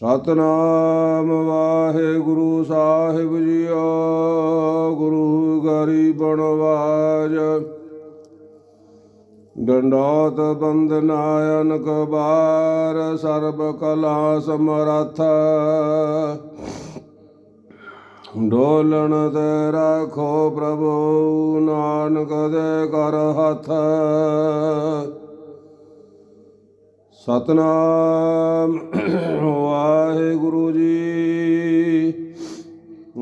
ਸਤਨਾਮ ਵਾਹਿਗੁਰੂ ਸਾਹਿਬ ਜੀਓ, ਗੁਰੂ ਗਰੀਬਣ ਵਾਜ। ਡੰਡੋਤ ਬੰਦਨਾਇਨ ਕਬਾਰ ਸਰਬ ਕਲਾ ਸਮਰੱਥ। ਡੋਲਣ ਤੇ ਰਾਖੋ ਪ੍ਰਭੂ ਨਾਨਕ ਦੇ ਕਰ ਹੱਥ। ਸਤਨਾਮ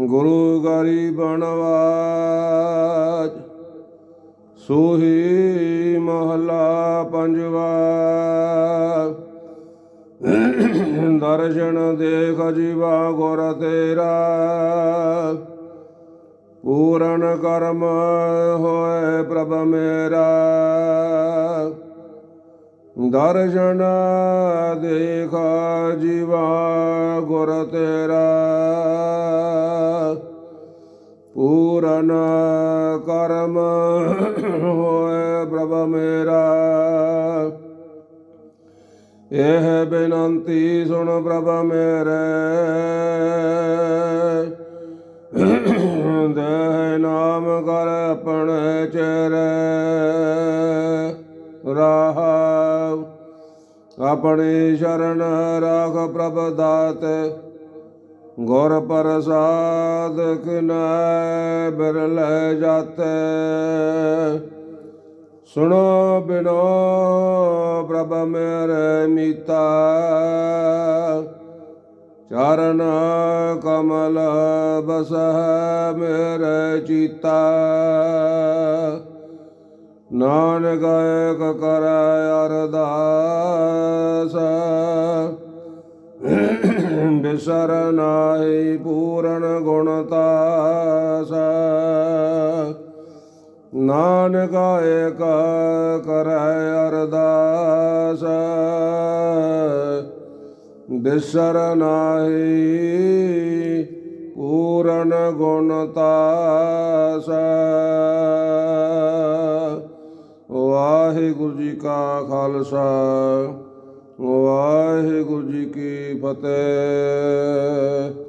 ਗੁਰੂ ਗਰੀ ਬਣਵਾਜ ਸੋਹੀ ਮਹਲਾ ਪੰਜਵਾ। ਦਰਸ਼ਨ ਦੇਖ ਜੀਵਾ ਗੁਰ ਤੇਰਾ, ਪੂਰਨ ਕਰਮ ਹੋਏ ਪ੍ਰਭ ਮੇਰਾ। ਦਰਸ਼ਨ ਦੇਖ ਜੀਵਾ ਗੁਰ ਤੇਰਾ। ਕਰਮ ਹੋਏ ਪ੍ਰਭ ਮੇਰਾ। ਇਹ ਬੇਨੰਤੀ ਸੁਣ ਪ੍ਰਭ ਮੇਰੇ। ਦੇ ਨਾਮ ਕਰ ਆਪਣੇ ਚਿਹਰੇ। ਰਾਹ ਆਪਣੀ ਸ਼ਰਨ ਰਾਖ ਪ੍ਰਭ ਦਾਤ। ਗੁਰ ਪ੍ਰਸਾਦ ਕਿਨੈ ਬਿਰਲੇ ਜਾਤੇ। ਸੁਣੋ ਬਿਨੋ ਪ੍ਰਭ ਮੇਰੇ ਮੀਤਾ। ਚਰਨ ਕਮਲ ਬਸਹਿ ਮੇਰੇ ਚੀਤਾ। ਨਾਨਕ ਏਕ ਕਰੈ ਅਰਦਾਸ। ਬਿਸਰ ਪੂਰਨ ਗੁਣਤਾਸ ਨਾਨਕ ਏਕ ਕਰੈ ਅਰਦਾਸ। ਬਿਸਰ ਨਾਹੀ ਪੂਰਨ ਗੁਣਤਾਸ ਵਾਹਿਗੁਰੂ ਜੀ ਕਾ ਖਾਲਸਾ। ਵਾਹਿਗੁਰੂ ਜੀ ਕੀ ਫਤਿਹ।